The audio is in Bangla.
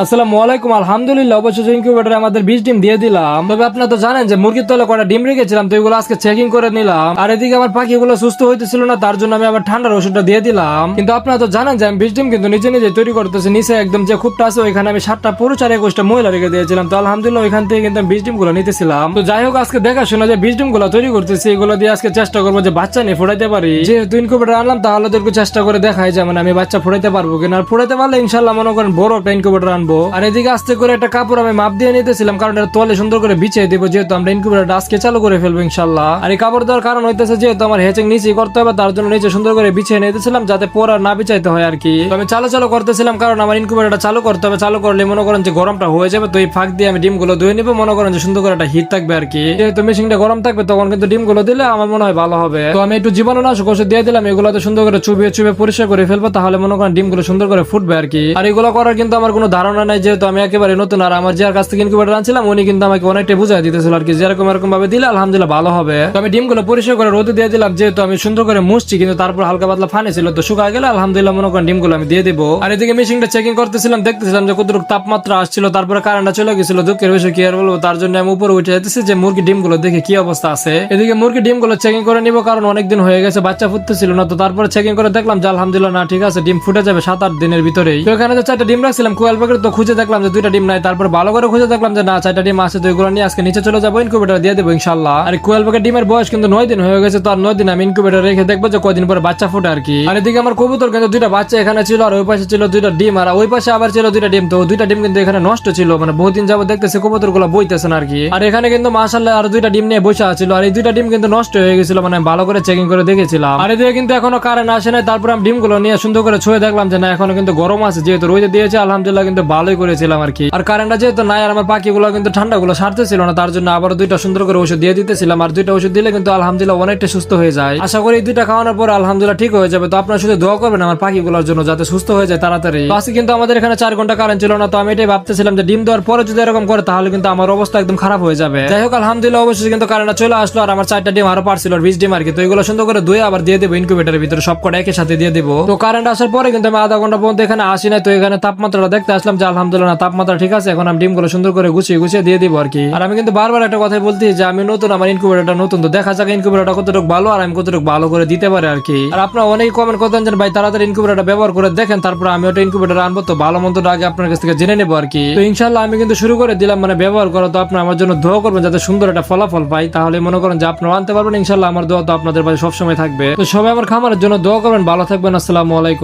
আসসালামু আলাইকুম, আলহামদুলিল্লাহ অবশ্যই ইনকিউবেটরে আমাদের বিশ ডিম দিয়ে দিলাম। তবে তো জানেন যে মুরগির তলে ডিম রেখেছিলাম, তো এগুলো আজকে চেকিং করে নিলাম। আর এদিকে আমার পাখিগুলো সুস্থ হইতেছিল না, তার জন্য আমি আবার ঠান্ডার ওষুধটা দিয়ে দিলাম। কিন্তু আপনারা তো জানেন যে আমি বিশ ডিম কিন্তু নিজে নিজে তৈরি করতেছি, নিচে একদম যে ওইখানে আমি একুশটা মহিলা রেখে দিয়েছিলাম। তো আলহামদুলিল্লাহ, ওইখান থেকে কিন্তু আমি নিতেছিলাম। তো যাই হোক, আজকে দেখা শোনা যে ডিমগুলো তৈরি করতেছি, এগুলো দিয়ে আজকে চেষ্টা করব যে বাচ্চা নিয়ে ফোটাইতে পারি। যেহেতু ইনকিউবেটর আনলাম, তাহলে চেষ্টা করে দেখাই যে মানে আমি বাচ্চা ফোটাইতে পারব কিনা। আর পারলে ইনশাল্লাহ মনে করেন বড় একটা ইনকিউবেটর আনব। আর এদিকে আস্তে করে একটা কাপড় আমি মাপ দিয়ে নিতেছিলাম, কারণ এটা তলে সুন্দর করে বিছিয়ে দিব, যেহেতু আমরা ইনকিউবেটর আজকে চালু করে ফেলব ইনশাল্লাহ। আর এই কাপড় দেওয়ার কারণ হইতেছে যেহেতু আমার হেচিং নিচে করতে হবে, তার জন্য নিচে সুন্দর করে বিছিয়ে নিতেছিলাম, যাতে আর না বিছাইতে হয় আর কি। আমি চালু চালু করতেছিলাম, কারণ আমার ইনকিউবেটরটা চালু করতে হবে, চালু করলে মনে করেন যে গরমটা হয়ে যাবে, তো এই ফাঁক দিয়ে আমি ডিমগুলো ধুয়ে নিবো, মনে করেন যে সুন্দর করে একটা হিট থাকবে আর কি। যেহেতু মেশিনটা গরম থাকবে, তখন কিন্তু ডিমগুলো দিলে আমার মনে হয় ভালো হবে। তো আমি একটু জীবাণুনাশক ওষুধ দিয়ে দিলাম, এগুলোতে সুন্দর করে চুবিয়ে চুবিয়ে পরিষ্কার করে ফেলব, তাহলে মনে করেন ডিমগুলো সুন্দর করে ফুটবে আর কি। আর এগুলো করার কিন্তু আমার কোনো ধারণা নাই যেহেতু আমি একেবারে নতুন আর আমার যার কাছ থেকে ইনকিউবেটর আনছিলাম, উনি কিন্তু আমাকে অনেকটা বুঝাই দিতেছিল আর কি যেরকম এরকম ভাবে দিলে আলহামদুলিল্লাহ ভালো হবে। তো আমি ডিমগুলো পরিষ্কার করে রোদে দিয়ে দিলাম, যেহেতু আমি সুন্দর করে মুছছি, কিন্তু তারপর হালকা পাতলা ফানে ছিল, তো শুকায় গেলে আলহামদুলিল্লাহ মনে করেন ডিমগুলো আমি দিয়ে দিবো। আর এদিকে মেশিনটা চেকিং করতেছিলাম, দেখতেছিলাম যে কতটুকু তাপমাত্রা আসছিল, তারপরে কারেন্টটা চলে গেছিল, দুঃখের বিষয় কি আর বলব, তার জন্য আমি উপরে উঠে যেতেছি, যে মুরগি ডিমগুলো দেখে কি অবস্থা আছে। এদিকে মুরগি ডিমগুলো চেকিং করে নিবো, কারণ অনেকদিন হয়ে গেছে, বাচ্চা ফুটতেছিল না, তো তারপরে চেকিং করে দেখলাম যে আলহামদুলিল্লাহ না, ঠিক আছে, ডিম ফুটে যাবে সাত আট দিনের ভিতরেই। তো এখানে যে চারটা ডিম রাখছিলাম, কোয়েল প্যাকেট তো খুঁজে দেখলাম যে দুইটা ডিম নাই, তারপর ভালো করে খুঁজে দেখলাম যে না, চারটা ডিম আছে, তো এগুলো নিয়ে আজকে নিচে চলে যাব ইনকিউবেটর দিয়ে দেবো ইনশাল্লাহ আর কোয়েল প্যাকেট ডিমের বয়স কিন্তু নয় দিন হয়ে গেছে, তো আর নয় দিন আমি ইনকিউবেটর রেখে দেখব যে কদিন পরে বাচ্চা ফুটে আর কি। আর এদিকে আমার কবুতর কিন্তু দুইটা বাচ্চা এখানে ছিল, আর ওই পাশে ছিল দুইটা ডিম, আর ওই পাশে আবার ছিল দুইটা ডিম, তো দুইটা ডিম কিন্তু এখানে নষ্ট ছিল মানে বহুদিন যাব দেখতেছে কবুতরগুলো বইতেছে না আর কি। আর এখানে কিন্তু মাসাল্লাহ আর দুইটা ডিম নিয়ে বসে আছিল, আর এই দুইটা ডিম কিন্তু নষ্ট হয়ে গেছিল মানে ভালো করে চেকিং করে দেখেছিলাম। আর এদিকে কিন্তু এখনও কারেন্ট আসে নাই, তারপর আমি ডিমগুলো নিয়ে সুন্দর করে ছুঁয়ে দেখলাম যে না, এখনও কিন্তু গরম আছে, যেহেতু রোদে দিয়েছে, আলহামদুলিল্লাহ কিন্তু ভালোই করেছিলাম আর কি। আর কারেন্টটা যেহেতু নাই, আর আমার পাখিগুলো কিন্তু ঠান্ডা গুলো সারতেছিল না, তার জন্য আবার দুইটা সুন্দর করে ওষুধ দিয়ে দিতেছিলাম। আর দুইটা ওষুধ দিলে কিন্তু আলহামদুলিল্লাহ অনেকটা সুস্থ হয়ে যায়। আশা করি দুইটা খাওয়ানোর পর আলহামদুলিল্লাহ ঠিক হয়ে যাবে। তো আপনারা শুধু দোয়া করবেন আমার পাখিগুলোর জন্য যাতে সুস্থ হয়ে যায় তাড়াতাড়ি। আজকে কিন্তু আমাদের এখানে চার ঘণ্টা কারেন্ট ছিল না, তো আমি এটাই ভাবতেছিলাম যে ডিম দেওয়ার পরে যদি এরকম করে, তাহলে কিন্তু আমার অবস্থা একদম খারাপ হয়ে যাবে। যাই হোক, আলহামদুলিল্লাহ অবশ্যই কিন্তু কারেন্টটা চলে আসলো, আর আমার চারটা ডিম আরও পারছিল বিশ ডিম আর কি। তো এগুলো সুন্দর করে ধুয়ে আবার দিয়ে দেবো ইনকিউবেটারের ভিতরে সব কটা একই সাথে দিয়ে দেবো। তো কারেন্ট আসার পরে কিন্তু আমি আধা ঘণ্টা পর্যন্ত এখানে আসি নাই, তো এখানে তাপমাত্রাটা দেখতে আসলাম যে আলহামদুলিল্লাহ তাপমাত্রা ঠিক আছে, এখন আমি ডিমগুলো সুন্দর করে গুছিয়ে গুছিয়ে দিয়ে দিব আর কি আর আমি কিন্তু বারবার একটা কথাই বলতে যে আমি নতুন, আমার ইনকিউবেটারটা নতুন, তো দেখা যাক ইনকিউবেটারটা কতটুকু ভালো আর আমি কতটুকু ভালো করে দিতে পারি আর কি আর আপনারা অনেক কমেন্ট করতেন যে, ভাই, তাড়াতাড়ি ইনকিউবেটারটা ব্যবহার করে দেখেন, তারপর আমি ওটা ইনকিউবেটার আনব। তো ভালো মন্দটা আগে আপনার কাছ থেকে জেনে নেব আর কি তো ইনশাল্লাহ আমি কিন্তু শুরু করে দিলাম মানে ব্যবহার করা, তো আপনার আমার জন্য দোয়া করবেন যাতে সুন্দর একটা ফলাফল পাই। তাহলে মনে করেন যে আপনারা আনতে পারবেন ইনশাল্লাহ আমার দোয়া তো আপনাদের পাশে সবসময় থাকবে। তো সবাই আমার খামারের জন্য দোয়া করবেন, ভালো থাকবেন, আসসালামু আলাইকুম।